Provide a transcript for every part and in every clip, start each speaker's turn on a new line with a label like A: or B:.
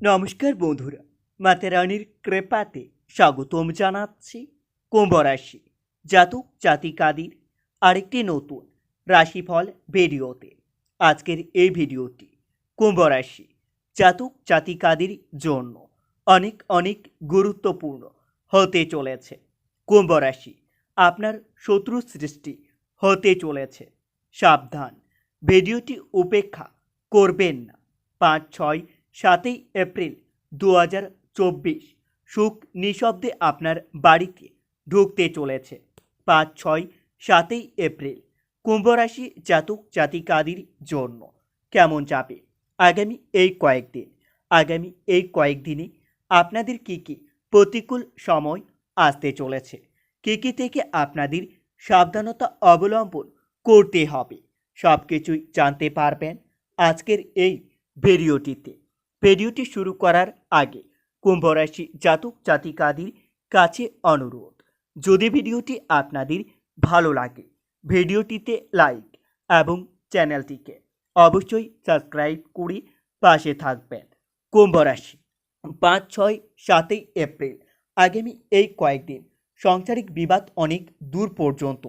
A: নমস্কার বন্ধুরা মাতারানির কৃপাতে স্বাগতম জানাচ্ছি কুম্ভ রাশি জাতক জাতিকাদের আরেকটি নতুন রাশিফল ভিডিওতে। আজকের এই ভিডিওটি কুম্ভ রাশি জাতক জাতিকাদের জন্য অনেক অনেক গুরুত্বপূর্ণ হতে চলেছে। কুম্ভ রাশি আপনার শত্রু সৃষ্টি হতে চলেছে। সাবধান, ভিডিওটি উপেক্ষা করবেন না। পাঁচ, ছয় সাতই এপ্রিল দু হাজার চব্বিশ। সুখ নিঃশব্দে আপনার বাড়িতে ঢুকতে চলেছে। পাঁচ, ছয়, সাতই এপ্রিল। কুম্ভরাশি জাতক জাতিকাদের জন্য কেমন যাবে? আগামী এই কয়েকদিন, আগামী এই কয়েকদিনে আপনাদের কী কী প্রতিকূল সময় আসতে চলেছে? কী কী থেকে আপনাদের সাবধানতা অবলম্বন করতে হবে? সব কিছুই জানতে পারবেন আজকের এই ভিডিওটিতে। ভিডিওটি শুরু করার আগে কুম্ভ রাশি জাতক জাতিকাদের কাছে অনুরোধ। যদি ভিডিওটি আপনাদের ভালো লাগে, ভিডিওটিতে লাইক এবং চ্যানেলটিকে অবশ্যই সাবস্ক্রাইব করে পাশে থাকবেন। কুম্ভ রাশি পাঁচ, ছয়, সাতই এপ্রিল। আগামী এই কয়েকদিন সাংসারিক বিবাদ অনেক দূর পর্যন্ত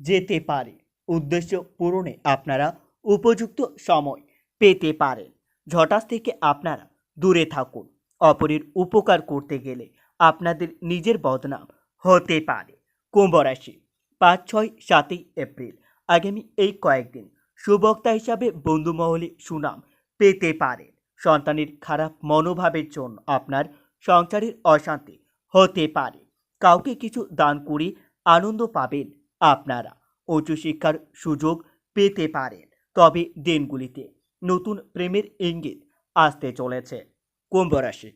A: যেতে পারে। উদ্দেশ্য পূরণে আপনারা উপযুক্ত সময় পেতে পারেন। ঝটাস থেকে আপনারা দূরে থাকুন। অপরের উপকার করতে গেলে আপনাদের নিজের বদনাম হতে পারে। কুম্ভ রাশি, পাঁচ, ছয়, সাতই এপ্রিল। আগামী এই কয়েকদিন সুবক্তা হিসাবে বন্ধুমহলে সুনাম পেতে পারেন সন্তানের খারাপ মনোভাবের জন্য আপনার সংসারের অশান্তি হতে পারে। কাউকে কিছু দান করে আনন্দ পাবেন আপনারা। উচ্চশিক্ষার সুযোগ পেতে পারেন। তবে দিনগুলিতে নতুন প্রেমের ইঙ্গিত আসতে চলেছে। কুম্ভ রাশি।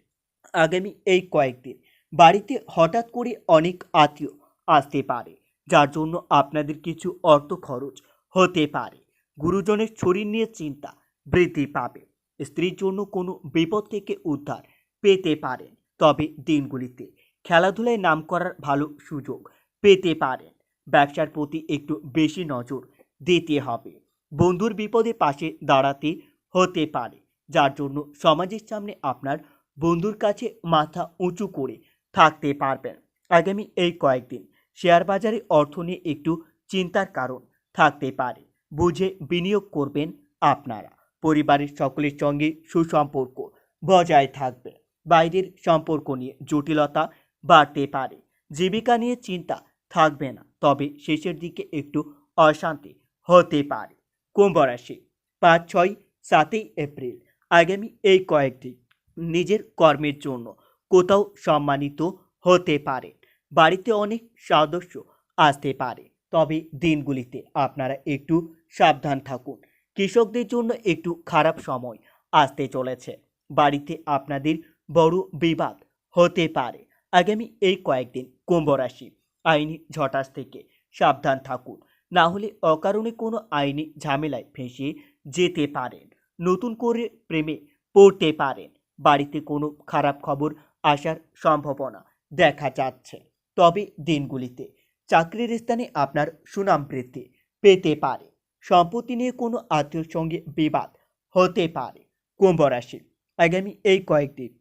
A: আগামী এই কয়েকদিন বাড়িতে হঠাৎ করে অনেক আত্মীয় আসতে পারে, যার জন্য আপনাদের কিছু অর্থ খরচ হতে পারে। গুরুজনের শরীর নিয়ে চিন্তা বৃদ্ধি পাবে। স্ত্রীর জন্য কোনো বিপদ থেকে উদ্ধার পেতে পারেন, তবে দিনগুলিতে খেলাধুলায় নাম করার ভালো সুযোগ পেতে পারেন। ব্যবসার প্রতি একটু বেশি নজর দিতে হবে। বন্ধুর বিপদে পাশে দাঁড়াতে হতে পারে। যার জন্য সমাজের সামনে আপনার বন্ধুর কাছে মাথা উঁচু করে থাকতে পারবেন। আগামী এই কয়েকদিন শেয়ার বাজারে অর্থ নিয়ে একটু চিন্তার কারণ থাকতে পারে। বুঝে বিনিয়োগ করবেন আপনারা। পরিবারের সকলের সঙ্গে সুসম্পর্ক বজায় থাকবে। বাইরের সম্পর্ক নিয়ে জটিলতা বাড়তে পারে। জীবিকা নিয়ে চিন্তা থাকবে না। তবে শেষের দিকে একটু অশান্তি হতে পারে। কুম্ভ রাশি, পাঁচ, ছয়, সাতই এপ্রিল। আগামী এই কয়েকদিন নিজের কর্মের জন্য কোথাও সম্মানিত হতে পারে। বাড়িতে অনেক সদস্য আসতে পারে। তবে দিনগুলিতে আপনারা একটু সাবধান থাকুন। কৃষকদের জন্য একটু খারাপ সময় আসতে চলেছে। বাড়িতে আপনাদের বড় বিবাদ হতে পারে। আগামী এই কয়েকদিন কুম্ভ রাশি আইনি ঝটাস থেকে সাবধান থাকুন। না হলে অকারণে কোনো আইনি ঝামেলায় ফেঁসে যেতে পারেন। নতুন করে প্রেমে পড়তে পারেন। বাড়িতে কোনো খারাপ খবর আসার সম্ভাবনা দেখা যাচ্ছে। তবে দিনগুলিতে চাকরির স্থানে আপনার সুনাম বৃদ্ধি পেতে পারে। সম্পত্তি নিয়ে কোনো আত্মীয়র সঙ্গে বিবাদ হতে পারে। কুম্ভ রাশি, আগামী এই কয়েকদিন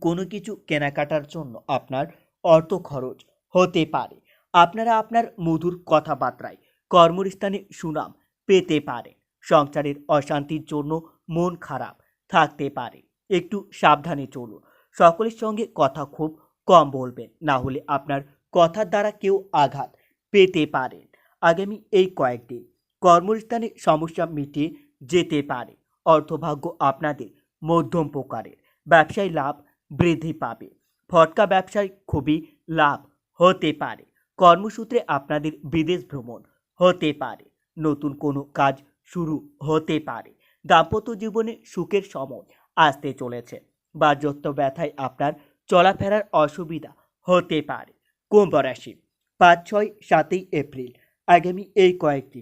A: কোনো কিছু কেনাকাটার জন্য আপনার অর্থ খরচ হতে পারে। আপনারা আপনার মধুর কথাবার্তায় কর্মস্থানে সুনাম পেতে পারে। সংসারের অশান্তির জন্য মন খারাপ থাকতে পারে। একটু সাবধানে চলুন। সকলের সঙ্গে কথা খুব কম বলবেন, না হলে আপনার কথার দ্বারা কেউ আঘাত পেতে পারেন আগামী এই কয়েকদিন কর্মস্থানে সমস্যা মিটিয়ে যেতে পারে। অর্থভাগ্য আপনাদের মধ্যম প্রকারের। ব্যবসায় লাভ বৃদ্ধি পাবে। ফটকা ব্যবসায় খুবই লাভ হতে পারে। কর্মসূত্রে আপনাদের বিদেশ ভ্রমণ হতে পারে। নতুন কোনো কাজ শুরু হতে পারে। দাম্পত্য জীবনে সুখের সময় আসতে চলেছে। বার্যত্ব ব্যথায় আপনার চলাফেরার অসুবিধা হতে পারে। কুম্ভ রাশি, পাঁচ, ছয়, সাতই এপ্রিল। আগামী এই কয়েকটি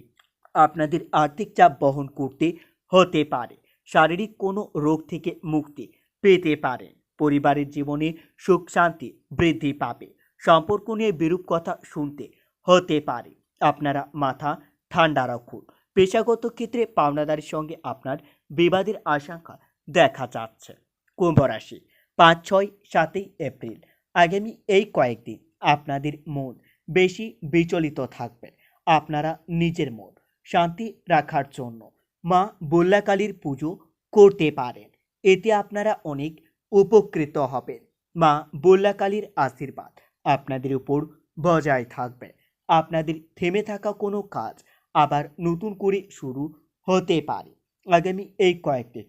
A: আপনাদের আর্থিক চাপ বহন করতে হতে পারে। শারীরিক কোনো রোগ থেকে মুক্তি পেতে পারেন পরিবারের জীবনে সুখ শান্তি বৃদ্ধি পাবে। সম্পর্ক নিয়ে বিরূপ কথা শুনতে হতে পারে। আপনারা মাথা ঠান্ডা রাখুন। পেশাগত ক্ষেত্রে পাওনাদারের সঙ্গে আপনার বিবাদের আশঙ্কা দেখা যাচ্ছে। কুম্ভ রাশি, পাঁচ, ছয়, সাতই এপ্রিল। আগামী এই কয়েকদিন আপনাদের মন বেশি বিচলিত থাকবে। আপনারা নিজের মন শান্তি রাখার জন্য মা বল্লাকালীর পুজো করতে পারেন। এতে আপনারা অনেক উপকৃত হবেন। মা বল্লাকালীর আশীর্বাদ আপনাদের উপর বজায় থাকবে। আপনাদের থেমে থাকা কোনো কাজ আবার নতুন করে শুরু হতে পারে। আগামী এই কয়েকটি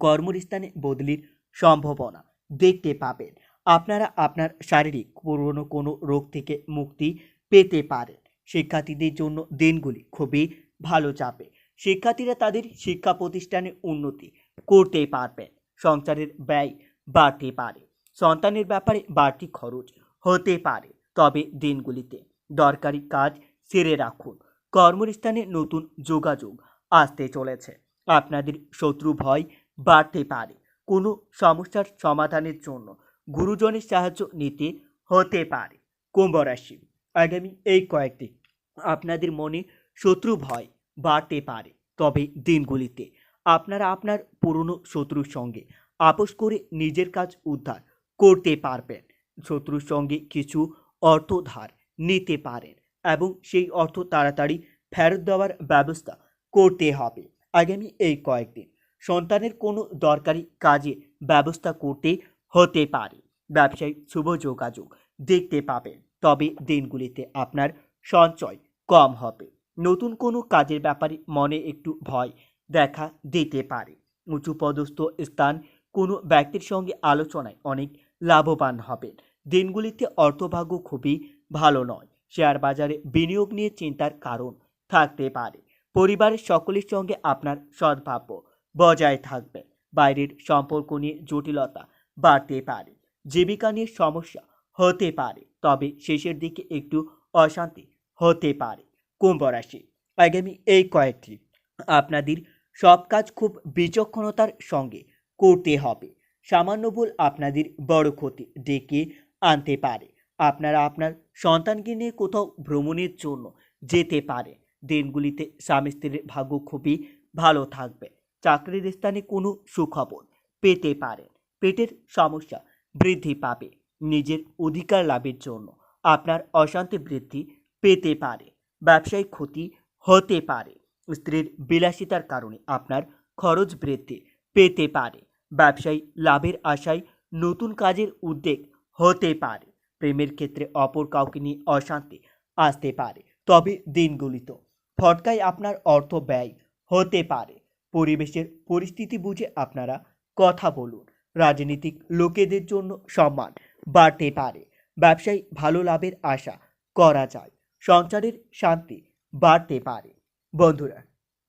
A: কর্মস্থানে বদলির সম্ভাবনা দেখতে পাবেন। আপনারা আপনার শারীরিক পুরনো কোনো রোগ থেকে মুক্তি পেতে পারেন। শিক্ষার্থীদের জন্য দিনগুলি খুবই ভালো যাবে। শিক্ষার্থীরা তাদের শিক্ষা প্রতিষ্ঠানে উন্নতি করতে পারবেন। সংসারের ব্যয় বাড়তে পারে। সন্তানের ব্যাপারে বাড়তি খরচ হতে পারে। তবে দিনগুলিতে দরকারি কাজ সেরে রাখুন। কর্মস্থানে নতুন যোগাযোগ আসতে চলেছে। আপনাদের শত্রু ভয় বাড়তে পারে। কোনো সমস্যার সমাধানের জন্য গুরুজনের সাহায্য নিতে হতে পারে। কুম্ভ রাশি, আগামী এই কয়েকদিন আপনাদের মনে শত্রু ভয় বাড়তে পারে। তবে দিনগুলিতে আপনারা আপনার পুরনো শত্রুর সঙ্গে আপোষ করে নিজের কাজ উদ্ধার করতে পারবেন। শত্রুর সঙ্গে কিছু অর্থ ধার নিতে পারেন এবং সেই অর্থ তাড়াতাড়ি ফেরত দেওয়ার ব্যবস্থা করতে হবে। আগামী এই কয়েকদিন সন্তানের কোনো দরকারি কাজে ব্যবস্থা করতে হতে পারে। ব্যবসায়িক শুভ যোগাযোগ দেখতে পাবেন। তবে দিনগুলিতে আপনার সঞ্চয় কম হবে। নতুন কোনো কাজের ব্যাপারে মনে একটু ভয় দেখা দিতে পারে। উঁচু পদস্থ স্থান কোনো ব্যক্তির সঙ্গে আলোচনায় অনেক লাভবান হবেন। দিনগুলিতে অর্থভাগ্য খুবই ভালো নয়। শেয়ার বাজারে বিনিয়োগ নিয়ে চিন্তার কারণ থাকতে পারে। পরিবারের সকলের সঙ্গে আপনার সদ্ভাব্য বজায় থাকবে। বাইরের সম্পর্ক নিয়ে জটিলতা বাড়তে পারে। জীবিকা নিয়ে সমস্যা হতে পারে। তবে শেষের দিকে একটু অশান্তি হতে পারে। কুম্ভ রাশি। আগামী এই কয়েকটি আপনাদের সব কাজ খুব বিচক্ষণতার সঙ্গে করতে হবে। সামান্য ভুল আপনাদের বড় ক্ষতি ডেকে আনতে পারে। আপনারা আপনার সন্তানকে নিয়ে কোথাও ভ্রমণের জন্য যেতে পারে। দিনগুলিতে স্বামী স্ত্রীর ভাগ্য খুবই ভালো থাকবে। চাকরির স্থানে কোনো সুখবর পেতে পারেন। পেটের সমস্যা বৃদ্ধি পাবে। নিজের অধিকার লাভের জন্য আপনার অশান্তি বৃদ্ধি পেতে পারে। ব্যবসায়িক ক্ষতি হতে পারে। স্ত্রীর বিলাসিতার কারণে আপনার খরচ বৃদ্ধি পেতে পারে। ব্যবসায়ী লাভের আশায় নতুন কাজের উদ্যোগ হতে পারে। প্রেমের ক্ষেত্রে অপর কাউকে নিয়ে অশান্তি আসতে পারে। তবে দিনগুলিত ফটকায় আপনার অর্থ ব্যয় হতে পারে। পরিবেশের পরিস্থিতি বুঝে আপনারা কথা বলুন। রাজনীতিক লোকেদের জন্য সম্মান বাড়তে পারে। ব্যবসায়ী ভালো লাভের আশা করা যায়। সংসারের শান্তি বাড়তে পারে। বন্ধুরা,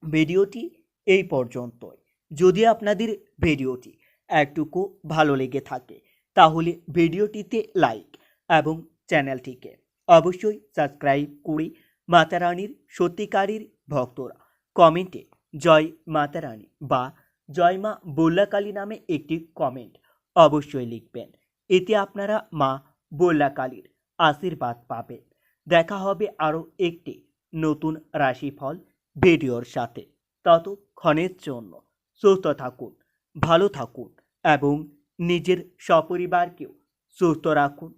A: ভিডিওটি এই পর্যন্তই। যদি আপনাদের ভিডিওটি একটুকু ভালো লেগে থাকে, তাহলে ভিডিওটিতে লাইক এবং চ্যানেলটিকে অবশ্যই সাবস্ক্রাইব করে মাতারানীর সত্যিকারীর ভক্তরা কমেন্টে জয় মাতারানী বা জয় মা বল্লাকালী নামে একটি কমেন্ট অবশ্যই লিখবেন। এতে আপনারা মা বল্লাকালীর আশীর্বাদ পাবেন। দেখা হবে আরও একটি নতুন রাশিফল ভিডিওর সাথে। ততক্ষণের জন্য সুস্থ থাকুন, ভালো থাকুন এবং নিজের সপরিবারকেও সুস্থ রাখুন।